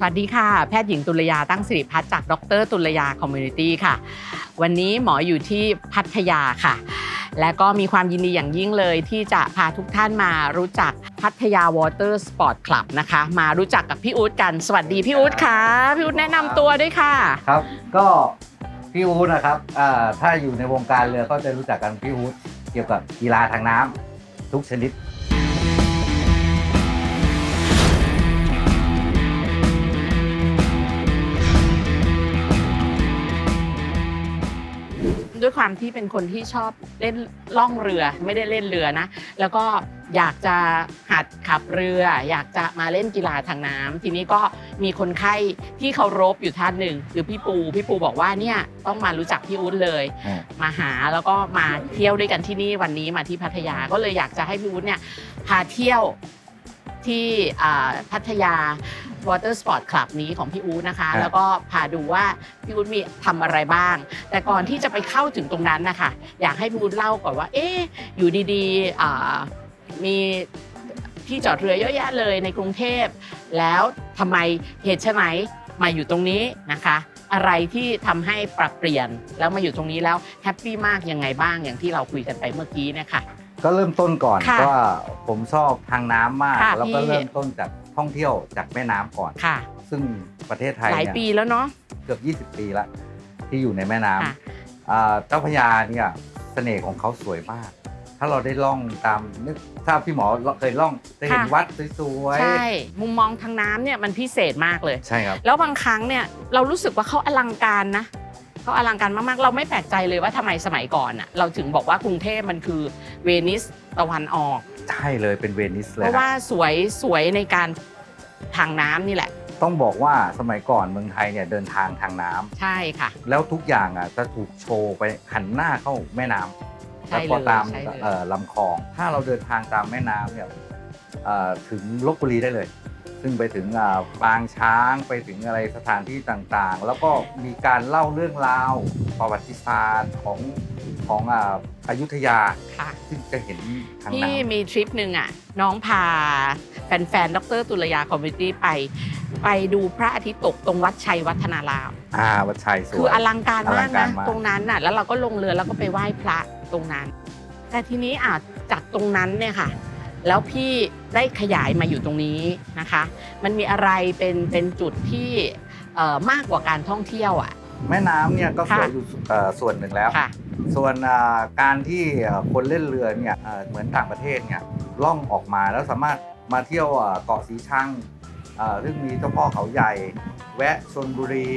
สวัสดีค่ะ แพทย์หญิงตุลยาตั้งสิริพัฒน์จากดรตุลยาคอมมูนิตี้ค่ะ วันนี้หมออยู่ที่พัทยาค่ะ และก็มีความยินดีอย่างยิ่งเลยที่จะพาทุกท่านมารู้จักพัทยาวอเตอร์สปอร์ตคลับนะคะ มารู้จักกับพี่อู๊ดกัน สวัสดีพี่อู๊ดค่ะ พี่อู๊ดแนะนำตัวด้วยค่ะ ครับ ก็พี่อู๊ดนะครับอ่าถ้าอยู่ในวงการเรือก็จะรู้จักกันพี่อู๊ดเกี่ยวกับกีฬาทางน้ำทุกชนิด ด้วยความที่เป็นคนที่ชอบเล่นล่องเรือไม่ได้เล่นเรือนะ แล้วก็อยากจะหัดขับเรือ อยากจะมาเล่นกีฬาทางน้ำทีนี้ก็มีคนไข้ที่เคารพอยู่ท่านหนึ่งคือพี่ปู พี่ปูบอกว่าเนี่ยต้องมารู้จักพี่อุ๊ดเลยอืมมาหาแล้วก็มาเที่ยวด้วยกันที่นี่วันนี้มาที่พัทยาก็เลยอยากจะให้พี่อุ๊ดเนี่ยพาเที่ยว ที่อ่าพัทยา Water Sport Club นี้ของพี่อู๊ดนะคะครับแล้วก็พาดูว่าพี่อู๊ดมีทำอะไรบ้าง แต่ก่อนที่จะไปเข้าถึงตรงนั้นนะคะอยากให้พี่อู๊ดเล่าก่อนว่า เอ๊ะอยู่ดีๆอ่ามีที่จอดเรือเยอะแยะเลยในกรุงเทพ แล้วทำไมเหตุไฉนมาอยู่ตรงนี้นะคะ อะไรที่ทำให้ปรับเปลี่ยนแล้วมาอยู่ตรงนี้แล้วแฮปปี้มากยังไงบ้างอย่างที่เราคุยกันไปเมื่อกี้เนะคะ ก็เริ่มต้นก่อนค่ะว่าผมชอบทางน้ำมาก ค่ะแล้วก็พี่ เริ่มต้นจากท่องเที่ยวจากแม่น้ำก่อน ค่ะ ซึ่งประเทศไทยหลายเนี่ยปีแล้วเนาะ เกือบ 20 ปีละที่อยู่ในแม่น้ค่ะำอ่าเจ้าพระยาเนี่ยเสน่ห์ของเขาสวยมาก ถ้าเราได้ล่องตามนึกถ้าพี่หมอเคยล่องจะเห็นค่ะวัดสวยใช่ มุมมองทางน้ำเนี่ยมันพิเศษมากเลย ๆใช่ครับ แล้วบางครั้งเนี่ยเรารู้สึกว่าเขาอลังการนะ เขาอลังการมากๆ เราไม่แปลกใจเลยว่าทำไมสมัยก่อนอะเราถึงบอกว่ากรุงเทพมันคือเวนิสตะวันออก ใช่เลยเป็นเวนิสเลเพยราะครัว่าบสวยสวยในการทางน้ำนี่แหละ ต้องบอกว่าสมัยก่อนเมืองไทยเนี่ยเดินทางทางน้ำใช่ค่ะ แล้วทุกอย่างอะจะถูกโชว์ไปหันหน้าเข้าแม่น้ำใช่แล้วก็ตามเลยใช่เลย เอ่อลำคลอง ถ้าเราเดินทางตามแม่น้ำเนี่ยเอ่อถึงลบบุรีได้เลย ซึ่งไปถึงอ่าปางช้างไปถึงอะไรสถานที่ต่างๆ แล้วก็มีการเล่าเรื่องราวประวัติศาสตร์ของของอ่าอยุธยาค่ะซึ่งจะเห็นทางที่น้ำมีทริปหนึ่งอะน้องพาแฟนๆดรตุลยาคอมมิตี้ไป ไปดูพระอาทิตย์ตกตรงวัดชัยวัฒนารามอ่าวัดชัยสวยคืออลังการมากอลังกานะรมากตรงนั้นน่ะแล้วเราก็ลงเรือแล้วก็ไปไหว้พระตรงนั้น แต่ทีนี้อาจจากตรงนั้นเนี่ยค่ะ แล้วพี่ได้ขยายมาอยู่ตรงนี้นะคะ มันมีอะไรเป็นเป็นจุดที่เอ่อมากกว่าการท่องเที่ยวอะ แม่น้ำเนี่ยก็สวยค่ะอยู่เอ่อส่วนหนึ่งแล้ว ค่ะ ส่วนอ่าการที่เอ่อคนเล่นเรือเนี่ยเอ่อเหมือนต่างประเทศเนี่ยล่องออกมาแล้วสามารถมาเที่ยวอ่าเกาะสีชังเอ่อซึ่งมีเจ้าพ่อเขาใหญ่ แวะชนบุรี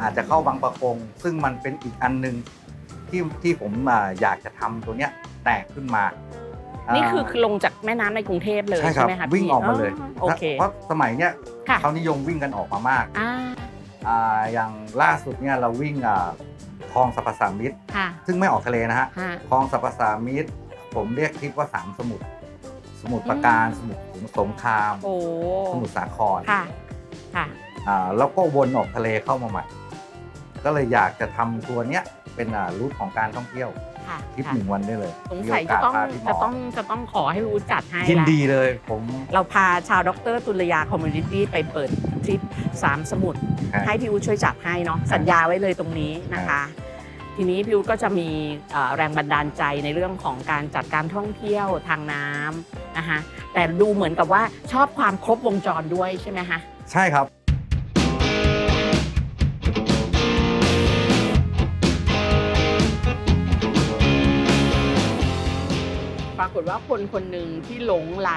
อาจจะเข้าบางประกง ซึ่งมันเป็นอีกอันหนึ่งที่ที่ผมอ่าอยากจะทำตัวเนี้ยแตกขึ้นมา นี่คืออ่าคือลงจากแม่น้ำในกรุงเทพเลยใช่คใช่รับไหมคะวิ่งพี่ออกมาเลยโอเคเพราะสมัยเนี้ยค่ะเขานิยมวิ่งกันออกมามากอ่าอ่าอย่างล่าสุดเนี่ยเราวิ่งอ่าคลองสรรพสามิตค่ะซึ่งไม่ออกทะเลนะฮะฮะคลองสรรพสามิตผมเรียกทริปว่าสามสมุทรสมุทรปราการสมุทรสงครามโอ้สมุทรสาครค่ะค่ะอ่าแล้วก็วนออกทะเลเข้ามาใหม่ ก็เลยอยากจะทำตัวเนี้ย เป็นอ่ารูทของการท่องเที่ยวค่ะทริปค่ะหนึ่งวันได้เลยสงสัยมีจะโกาต้องพาพี่หมจะต้องจะต้องขอให้รู้จัดให้ยินละดีเลยผมเราพาชาวดรตุลยาคอมมูนิตี้ไปเปิดทริปสามสมุทรครับให้พี่อู๊ดช่วยจัดให้เนาะสัญญาไว้เลยตรงนี้นะคะ ทีนี้พี่อู๊ดก็จะมีเอ่อแรงบันดาลใจในเรื่องของการจัดการท่องเที่ยวทางน้ำนะคะแต่ดูเหมือนกับว่าชอบความครบวงจรด้วยใช่ไหมคะใช่ครับ ฏว่าคนคนหนึ่งที่หลงไหล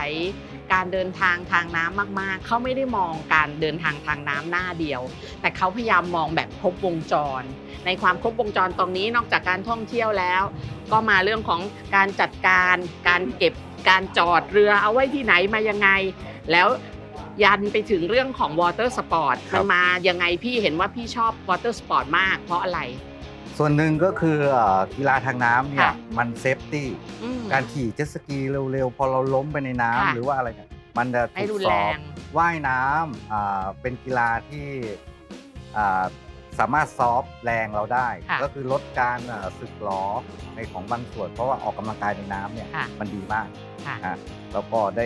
การเดินทางทางน้ำมากๆ เขาไม่ได้มองการเดินทางทางน้ำหน้าเดียว แต่เขาพยายามมองแบบครบวงจร ในความครบวงจรตรงนี้นอกจากการท่องเที่ยวแล้ว ก็มาเรื่องของการจัดการ การเก็บการจอดเรือเอาไว้ที่ไหนมายังไง แล้วยันไปถึงเรื่องของวอเตอร์สปอร์ตครัมันบมายังไงพี่เห็นว่าพี่ชอบวอเตอร์สปอร์ตมากเพราะอะไร ส่วนหนึ่งก็คือเอ่อกีฬาทางน้ำเนี่ยค่ะมันเซฟตี้อืม การขี่เจ็ตสกีเร็วๆ พอเราล้มไปในน้ำค่ะ หรือว่าอะไรเนี่ยมันจะไม่ถูรุกนสแรอบง ว่ายน้ำอ่าเป็นกีฬาที่อ่าสามารถซอฟต์แรงเราได้ ค่ะก็คือลดการอ่าสึกหรอในของบางส่วน เพราะว่าออกกำลังกายในน้ำเนี่ยค่ะ มันดีมาก ค่ะ นะแล้วก็ได้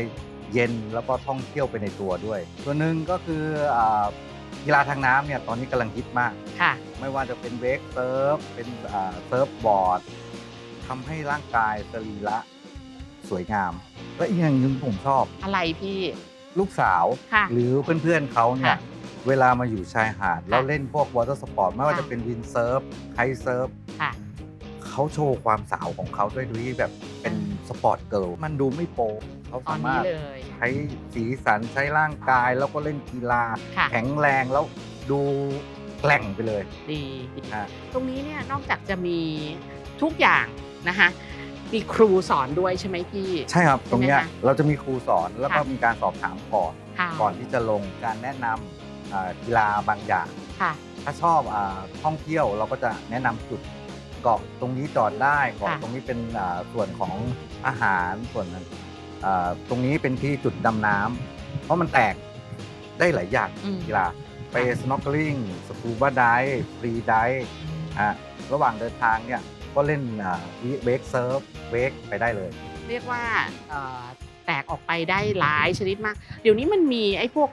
เย็นแล้วก็ท่องเที่ยวไปในตัวด้วยส่วนหนึ่งก็คืออากีฬาทางน้ำเนี่ยตอนนี้กำลังฮิตมาก ค่ะ ไม่ว่าจะเป็นเวกเซิร์ฟ เป็นอ่าเซิร์ฟบอร์ดทำให้ร่างกายสรีระสวยงาม และอีกอย่างหนึ่งผมชอบ อะไรพี่ ลูกสาวค่ะหรือเพื่อนๆเขาเนี่ยค่ะเวลามาอยู่ชายหาดแล้วเล่นพวกวอเตอร์สปอร์ตไม่ว่าค่ะจะเป็นวินเซิร์ฟไคเซิร์ฟค่ะเขาโชว์ความสาวของเขาด้วยดูที่แบบเป็นสปอร์ตเกิร์ลมันดูไม่โป๊ะเขาตอนสานี้มารถเลยใช้สีสันใช้ร่างกายแล้วก็เล่นกีฬาค่ะแข็งแรงแล้วดูแกร่งไปเลยดีดีฮะตรงนี้เนี่ยนอกจากจะมีทุกอย่างนะคะมีครูสอนด้วยใช่ไหมพี่ ใช่ครับตรงเนี้ยใช่ไหมคะเราจะมีครูสอนแล้วก็ค่ะมีการสอบถามก่อนค่ะก่อนที่จะลงการแนะนำอ่ากีฬาบางอย่างค่ะถ้าชอบอาท่องเที่ยวเราก็จะแนะนำจุดเกาะตรงนี้จอดได้เกาะค่ะตรงนี้เป็นอ่าส่วนของอาหารส่วนนั้นอ่าตรงนี้เป็นที่จุดดำน้ำเพราะมันแตกได้หลายอย่างอืมกีฬา ไปสโนว์ l ลิ n งสกูบ a ไดฟรีไดฮะระหว่างเดินทางเนี่ยก็เล่นเวกเซิร์ฟเวกไปได้เลย เรียกว่าเอ่อแตกออกไปได้หลายชนิดมาก เดี๋ยวนี้มันมีไอ้พวก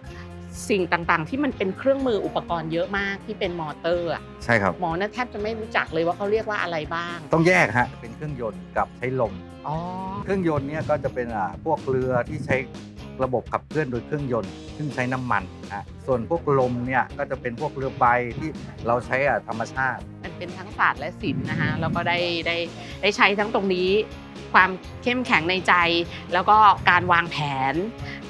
สิ่งต่างๆ ที่มันเป็นเครื่องมืออุปกรณ์เยอะมากที่เป็นมอเตอร์อะใช่ครับหมอน่ะแทบจะไม่รู้จักเลยว่าเขาเรียกว่าอะไรบ้าง ต้องแยกฮะเป็นเครื่องยนต์กับใช้ลมอ๋อเครื่องยนต์เนี่ยก็จะเป็นอ่าพวกเรือที่ใช้ ระบบขับเคลื่อนโดยเครื่องยนต์ ซึ่งใช้น้ำมันนะส่วนพวกลมเนี่ยก็จะเป็นพวกเรือใบที่เราใช้อะธรรมชาติ มันเป็นทั้งศาสตร์และศิลป์นะคะแล้วก็ได้ได้ได้ใช้ทั้งตรงนี้ ความเข้มแข็งในใจ แล้วก็การวางแผน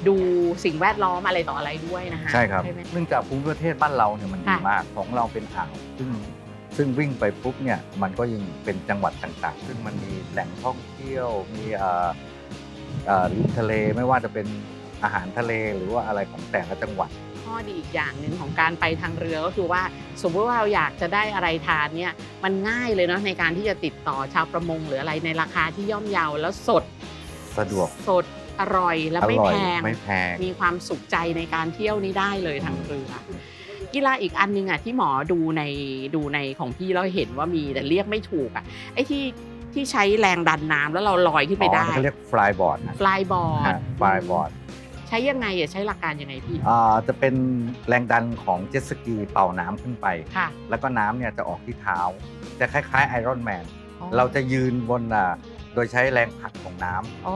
ดูสิ่งแวดล้อมอะไรต่ออะไรด้วยนะคะใช่ครับใช่ไหมเนื่องจากภูมิประเทศบ้านเราเนี่ยมันดีค่ะมากของเราเป็นอ่าวซึ่งซึ่งวิ่งไปปุ๊บเนี่ยมันก็ยังเป็นจังหวัดต่างๆ ซึ่งมันมีแหล่งท่องเที่ยวมีอ่าอ่า ริมทะเลไม่ว่าจะเป็นอาหารทะเลหรือว่าอะไรของแต่ละจังหวัด ข้อดีอีกอย่างหนึ่งของการไปทางเรือก็คือว่าสมมติว่าเราอยากจะได้อะไรทานเนี่ยมันง่ายเลยเนาะในการที่จะติดต่อชาวประมงหรืออะไรในราคาที่ย่อมเยาแล้วสดสะดวกสดอร่อยและอไม่ร่อแพยงไม่แพง มีความสุขใจในการเที่ยวนี้ได้เลยทางเรือกีฬาอีกอันหนึงอะที่หมอดูในดูในของพี่แล้วเห็นว่ามีแต่เรียกไม่ถูกอะไอ้ที่ ที่ใช้แรงดันน้ำแล้วเราลอยขึ้นไปได้อ๋อเขาเรียกฟลายบอร์ดนะฟลายบอร์ดฟลายบอร์ดใช้ยังไงอะใช้หลักการยังไงพี่อ่าจะเป็นแรงดันของเจ็ตสกีเป่าน้ำขึ้นไป ค่ะ แล้วก็น้ำเนี่ยจะออกที่เท้า จะคล้ายๆไอรอนแมนอ๋อเราจะยืนบนอ่าโดยใช้แรงผลักของน้ำอ๋อ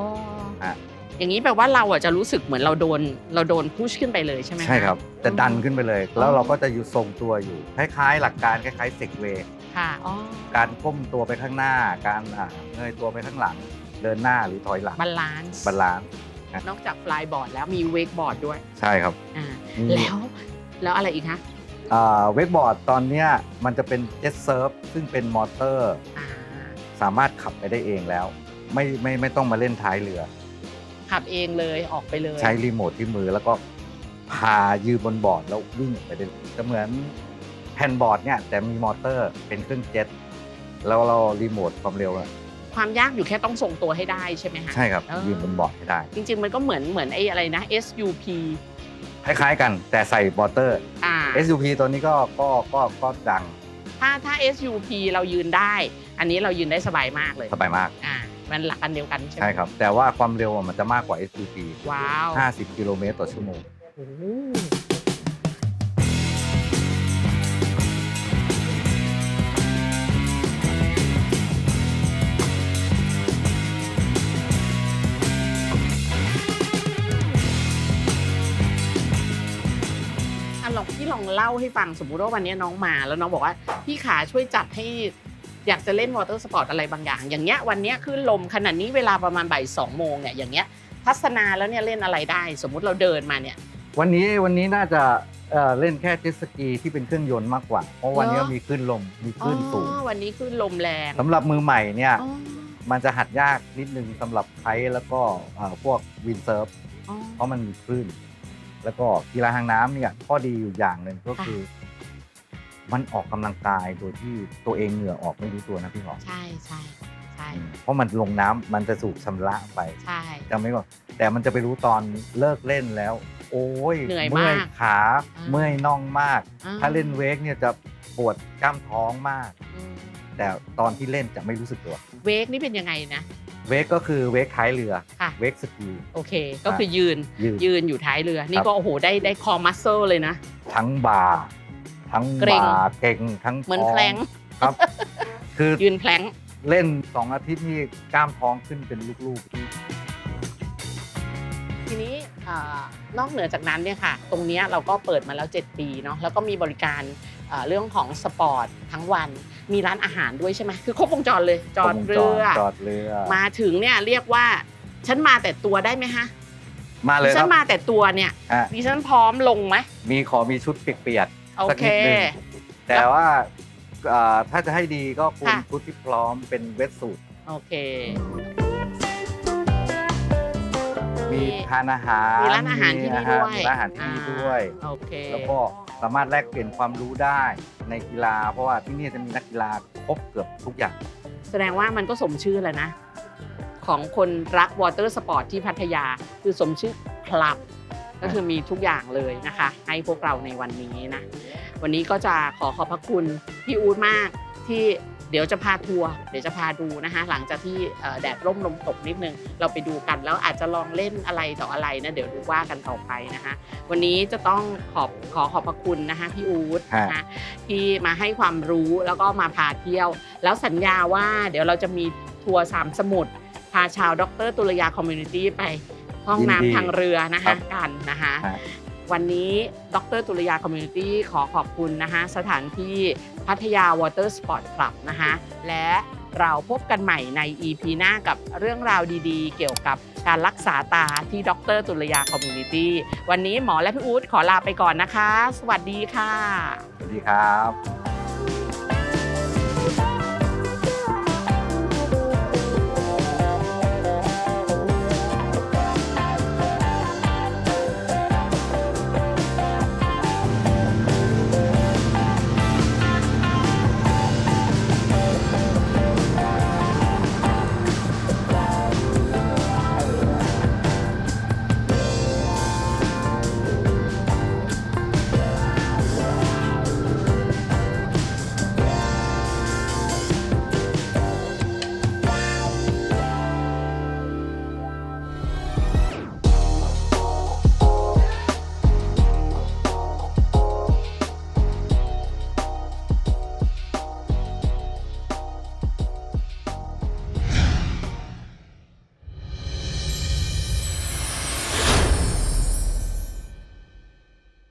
ฮะ อย่างนี้แปลว่าเราอะจะรู้สึกเหมือนเราโดนเราโดนพุชขึ้นไปเลยใช่ไหมะ ใช่ครับจะดันขึ้นไปเลย แล้วอ๋อเราก็จะอยู่ทรงตัวอยู่คล้ายๆ หลักการคล้ายๆเซกเวย์ค่ะอ๋อการก้มตัวไปข้างหน้า การอ่าเงยตัวไปข้างหลัง เดินหน้าหรือถอยหลังบาลานซ์บาลานซ์นอกจากฟลายบอร์ดแล้วมีเวกบอร์ดด้วยใช่ครับอ่ามีแล้วแล้วอะไรอีกคะเวกบอร์ดตอนเนี้ยมันจะเป็นเจ็ตเซิร์ฟซึ่งเป็นมอเตอร์ อ่าสามารถขับไปได้เองแล้ว ไม่ไม่ไม่ต้องมาเล่นท้ายเรือ ขับเองเลยออกไปเลย ใช้รีโมทที่มือแล้วก็พายืนบนบอร์ดแล้ววิ่งไปได้จะเหมือนแผ่นบอร์ดเนี่ยแต่มีมอเตอร์เป็นเครื่องเจ็ตแล้วเรารีโมทความเร็วอะความยากอยู่แค่ต้องทรงตัวให้ได้ใช่ไหมคะใช่ครับเออยืนบนบอร์ดให้ได้ จริง ๆ มันก็เหมือนเหมือนไอ้อะไรนะ SUP คล้ายๆกันแต่ใส่มอเตอร์อ่า SUP ตัวนี้ก็ก็ก็ก็ดัง ถ้าถ้า SUP เรายืนได้ อันนี้เรายืนได้สบายมากเลย สบายมากอ่า มันหลักอันเดียวกันใช่ไหมใช่ครับ แต่ว่าความเร็วอะมันจะมากกว่า SUP ว้าว50 กิโลเมตรต่อชั่วโมง โอ้โหอะลองพี่ลองเล่าให้ฟังสมมุติว่าวันนี้น้องมาแล้วน้องบอกว่า พี่ขาช่วยจัดให้ อยากจะเล่นวอเตอร์สปอร์ตอะไรบางอย่าง อย่างเงี้ยวันเนี้ยขึ้นลมขนาดนี้เวลาประมาณบ่ายสองโมงเนี่ยอย่างเงี้ยทัศนาแล้วเนี่ยเล่นอะไรได้ สมมุติเราเดินมาเนี่ย วันนี้วันนี้น่าจะเอ่อเล่นแค่เจ็ตสกีที่เป็นเครื่องยนต์มากกว่า เพราะวันนี้เหรอ มีคลื่นลมมีคลื่นสูงอ๋อวันนี้ขึ้นลมแรงสำหรับมือใหม่เนี่ยอ๋อมันจะหัดยากนิดนึงสำหรับไทยแล้วก็เอ่อพวกวินเซิร์ฟ อ๋อ เพราะมันมีคลื่น แล้วก็กีฬาทางน้ำเนี่ยข้อดีอยู่อย่างหนึ่งก็คือ มันออกกำลังกายโดยที่ตัวเองเหงื่อออกไม่รู้ตัวนะพี่หมอใช่ใช่ใช่อืมเพราะมันลงน้ำมันจะสูบชำระไปใช่จำไม่ก่อนแต่มันจะไปรู้ตอนเลิกเล่นแล้ว โอ้ยเหนื่อยเมื่อยมากขาอ่าเมื่อยน่องมากอ่ถ้าเล่นเวกเนี่ยจะปวดกล้ามท้องมากอืมแต่ตอนที่เล่นจะไม่รู้สึกตัว เวกนี่เป็นยังไงนะเวกก็คือเวกท้ายเรือค่ะเวกสกีโอเค ก็คือยืนยืนยืนอยู่ท้ายเรือ นี่ครับก็โอ้โหได้ได้คอมัสเซลเลยนะ ทั้งบ่า ทั้งเกร็ง บ่าเก่งทั้งเหมือนท้งแพลงครับ คือยืนแพลงเล่นสองอาทิตย์นี่กล้ามท้องขึ้นเป็นลูกทีนี้เอ่อนอกเหนือจากนั้นเนี่ยค่ะ ตรงเนี้ยเราก็เปิดมาแล้ว 7 ปีเนาะแล้วก็มีบริการเอ่อเรื่องของสปอร์ตทั้งวัน มีร้านอาหารด้วยใช่ไหมคือครบวงจรเลยๆจอดเรือจอดเรือมาถึงเนี่ยเรียกว่า ฉันมาแต่ตัวได้ไหมฮะมาเลยคฉัรันบมาแต่ตัวเนี่ยอะดิฉันพร้อมลงไหมมีขอมีชุดเปียก โอๆสักเค นิดนึงแต่ว่าเอ่อถ้าจะให้ดีก็ควรค่ะ ชุดที่พร้อมเป็นเวทสูทโอเค มีทานอาหารมีร้านอาหารที่นี่ด้วย มีร้านอาหารที่นี่ด้วยอ่าโอเค แล้วก็สามารถแลกเปลี่ยนความรู้ได้ในกีฬา เพราะว่าที่นี่จะมีนักกีฬาครบเกือบทุกอย่าง แสดงว่ามันก็สมชื่อแหละนะ ของคนรักวอเตอร์สปอร์ตที่พัทยา คือสมชื่อคลับ ก็คือมีทุกอย่างเลยนะคะ ให้พวกเราในวันนี้นะ วันนี้ก็จะขอขอบพระคุณพี่อู๊ดมากที่เดี๋ยวจะพาทัวร์เดี๋ยวจะพาดูนะคะ หลังจากที่เอ่อแดดร่มลมตกนิดนึง เราไปดูกันแล้วอาจจะลองเล่นอะไรต่ออะไรนะเดี๋ยวดูว่ากันต่อไปนะคะ วันนี้จะต้องขอบขอขอบพระคุณนะคะพี่อู๊ดนะคะที่มาให้ความรู้แล้วก็มาพาเที่ยว แล้วสัญญาว่าเดี๋ยวเราจะมีทัวร์สามสมุทรพาชาวดรตุลยาคอมมูนิตี้ไป ห้องยินดีน้ำทางเรือนะครัคะบกันนะคะ ฮะ วันนี้ดรตุลยาคอมมูนิตี้ขอขอบคุณนะคะ สถานที่พัทยาวอเตอร์สปอร์ตคลับนะคะ และเราพบกันใหม่ใน EP หน้ากับเรื่องราวดีๆ เกี่ยวกับการรักษาตาที่ดรตุลยาคอมมูนิตี้วันนี้หมอและพี่อู๊ดขอลาไปก่อนนะคะ สวัสดีค่ะ สวัสดีครับ